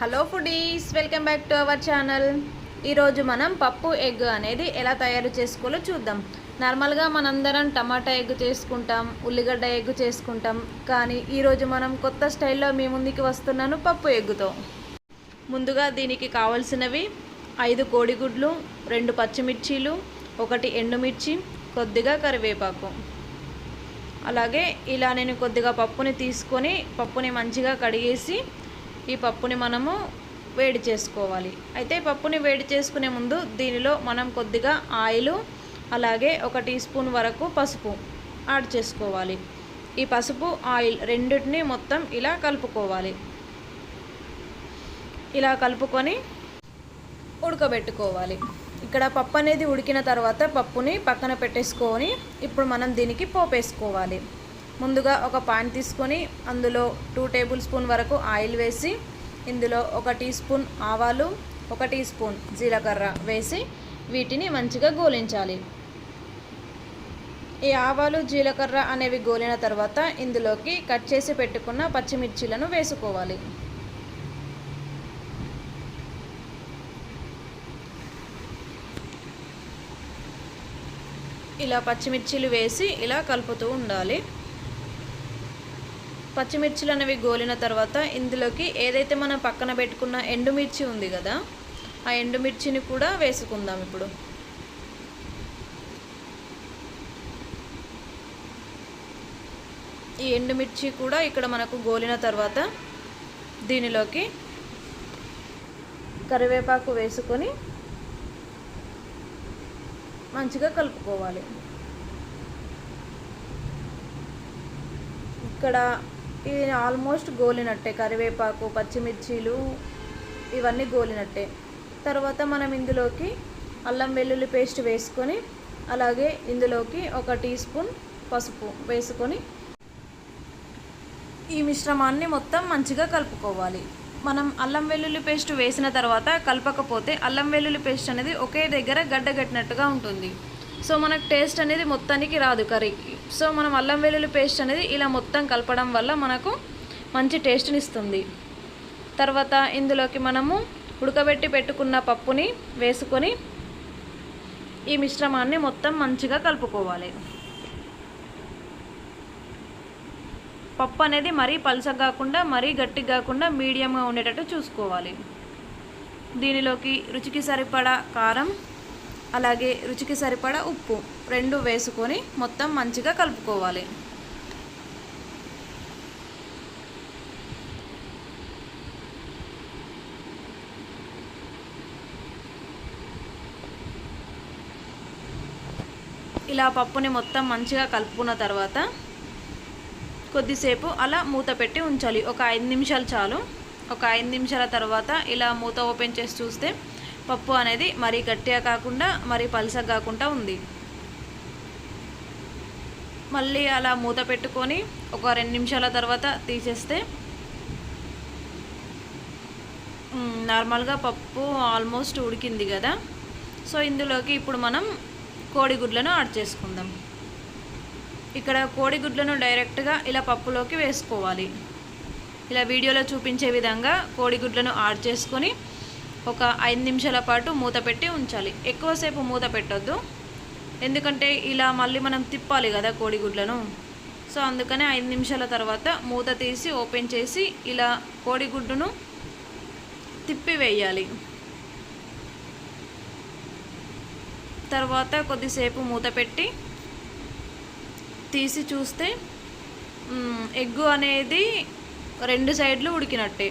Hello foodies welcome back to our channel. ఈరోజు మనం పప్పు ఎగ్ అనేది ఎలా తయారు చేసుకోవాలో చూద్దాం. నార్మల్గా మనందరం టమాటా ఎగ్ చేసుకుంటాం ఉల్లిగడ్డ ఎగ్ చేసుకుంటాం కానీ ఈరోజు మనం కొత్త స్టైల్లో మీ ముందుకి వస్తున్నాను పప్పు ఎగ్గుతో. ముందుగా దీనికి కావలసినవి ఐదు కోడిగుడ్లు రెండు పచ్చిమిర్చీలు ఒకటి ఎండుమిర్చి కొద్దిగా కరివేపాకు. అలాగే ఇలా నేను కొద్దిగా పప్పుని తీసుకొని పప్పుని మంచిగా కడిగేసి ఈ పప్పుని మనము వేడి చేసుకోవాలి. అయితే పప్పుని వేడి చేసుకునే ముందు దీనిలో మనం కొద్దిగా ఆయిల్ అలాగే ఒక టీ స్పూన్ వరకు పసుపు యాడ్ చేసుకోవాలి. ఈ పసుపు ఆయిల్ రెండింటిని మొత్తం ఇలా కలుపుకోవాలి. ఇలా కలుపుకొని ఉడకబెట్టుకోవాలి. ఇక్కడ పప్పు అనేది ఉడికిన తర్వాత పప్పుని పక్కన పెట్టేసుకొని ఇప్పుడు మనం దీనికి పోపేసుకోవాలి. ముందుగా ఒక పాన్ తీసుకొని అందులో టూ టేబుల్ స్పూన్ వరకు ఆయిల్ వేసి ఇందులో ఒక టీ స్పూన్ ఆవాలు ఒక టీ స్పూన్ జీలకర్ర వేసి వీటిని మంచిగా గోలించాలి. ఈ ఆవాలు జీలకర్ర అనేవి గోలిన తర్వాత ఇందులోకి కట్ చేసి పెట్టుకున్న పచ్చిమిర్చీలను వేసుకోవాలి. ఇలా పచ్చిమిర్చీలు వేసి ఇలా కలుపుతూ ఉండాలి. పచ్చిమిర్చిలు అనేవి గోలిన తర్వాత ఇందులోకి ఏదైతే మనం పక్కన పెట్టుకున్న ఎండుమిర్చి ఉంది కదా ఆ ఎండుమిర్చిని కూడా వేసుకుందాం ఇప్పుడు. ఈ ఎండుమిర్చి కూడా ఇక్కడ మనకు గోలిన తర్వాత దీనిలోకి కరివేపాకు వేసుకొని మంచిగా కలుపుకోవాలి. ఇక్కడ ఇది ఆల్మోస్ట్ గోలినట్టే. కరివేపాకు పచ్చిమిర్చీలు ఇవన్నీ గోలినట్టే. తర్వాత మనం ఇందులోకి అల్లం వెల్లుల్లి పేస్ట్ వేసుకొని అలాగే ఇందులోకి ఒక టీ స్పూన్ పసుపు వేసుకొని ఈ మిశ్రమాన్ని మొత్తం మంచిగా కలుపుకోవాలి. మనం అల్లం వెల్లుల్లి పేస్ట్ వేసిన తర్వాత కలపకపోతే అల్లం వెల్లుల్లి పేస్ట్ అనేది ఒకే దగ్గర గడ్డగట్టినట్టుగా ఉంటుంది. సో మనకు టేస్ట్ అనేది మొత్తానికి రాదు కర్రీకి సో మనం అల్లం వెల్లుల్లి పేస్ట్ అనేది ఇలా మొత్తం కలపడం వల్ల మనకు మంచి టేస్ట్ని ఇస్తుంది. తర్వాత ఇందులోకి మనము ఉడకబెట్టి పెట్టుకున్న పప్పుని వేసుకొని ఈ మిశ్రమాన్ని మొత్తం మంచిగా కలుపుకోవాలి. పప్పు అనేది మరీ పలుసగా కాకుండా మరీ గట్టిగా కాకుండా మీడియంగా ఉండేటట్టు చూసుకోవాలి. దీనిలోకి రుచికి సరిపడా కారం అలాగే రుచికి సరిపడా ఉప్పు రెండు వేసుకొని మొత్తం మంచిగా కలుపుకోవాలి. ఇలా పప్పుని మొత్తం మంచిగా కలుపుకున్న తర్వాత కొద్దిసేపు అలా మూత పెట్టి ఉంచాలి. ఒక ఐదు నిమిషాలు చాలు. ఒక ఐదు నిమిషాల తర్వాత ఇలా మూత ఓపెన్ చేసి చూస్తే పప్పు అనేది మరీ గట్టిగా కాకుండా మరీ పలుసగా కాకుండా ఉంది. మళ్ళీ అలా మూత పెట్టుకొని ఒక రెండు నిమిషాల తర్వాత తీసేస్తే నార్మల్గా పప్పు ఆల్మోస్ట్ ఉడికింది కదా. సో ఇందులోకి ఇప్పుడు మనం కోడిగుడ్లను యాడ్ చేసుకుందాం. ఇక్కడ కోడిగుడ్లను డైరెక్ట్గా ఇలా పప్పులోకి వేసుకోవాలి. ఇలా వీడియోలో చూపించే విధంగా కోడిగుడ్లను యాడ్ చేసుకొని ఒక ఐదు నిమిషాల పాటు మూత పెట్టి ఉంచాలి. ఎక్కువసేపు మూత పెట్టొద్దు. ఎందుకంటే ఇలా మళ్ళీ మనం తిప్పాలి కదా కోడిగుడ్లను సో అందుకనే ఐదు నిమిషాల తర్వాత మూత తీసి ఓపెన్ చేసి ఇలా కోడిగుడ్డును తిప్పి వేయాలి. తర్వాత కొద్దిసేపు మూత పెట్టి తీసి చూస్తే ఎగ్గు అనేది రెండు సైడ్లు ఉడికినట్టే.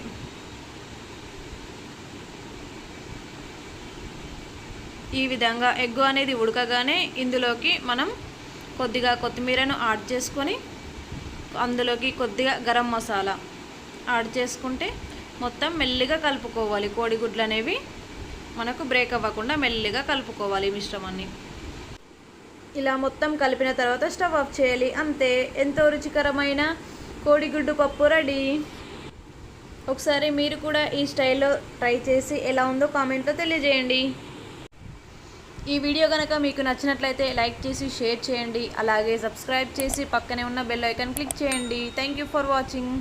ఈ విధంగా ఎగ్గు అనేది ఉడకగానే ఇందులోకి మనం కొద్దిగా కొత్తిమీరను యాడ్ చేసుకొని అందులోకి కొద్దిగా గరం మసాలా యాడ్ చేసుకుంటే మొత్తం మెల్లిగా కలుపుకోవాలి. కోడిగుడ్లు అనేవి మనకు బ్రేక్ అవ్వకుండా మెల్లిగా కలుపుకోవాలి మిశ్రమాన్ని. ఇలా మొత్తం కలిపిన తర్వాత స్టవ్ ఆఫ్ చేయాలి. అంతే. ఎంతో రుచికరమైన కోడిగుడ్డు పప్పు రెడీ. ఒకసారి మీరు కూడా ఈ స్టైల్లో ట్రై చేసి ఎలా ఉందో కామెంట్లో తెలియజేయండి. ఈ వీడియో కనుక మీకు నచ్చినట్లయితే లైక్ చేసి షేర్ చేయండి. అలాగే సబ్స్క్రైబ్ చేసి పక్కనే ఉన్న బెల్ ఐకాన్ క్లిక్ చేయండి. Thank you for watching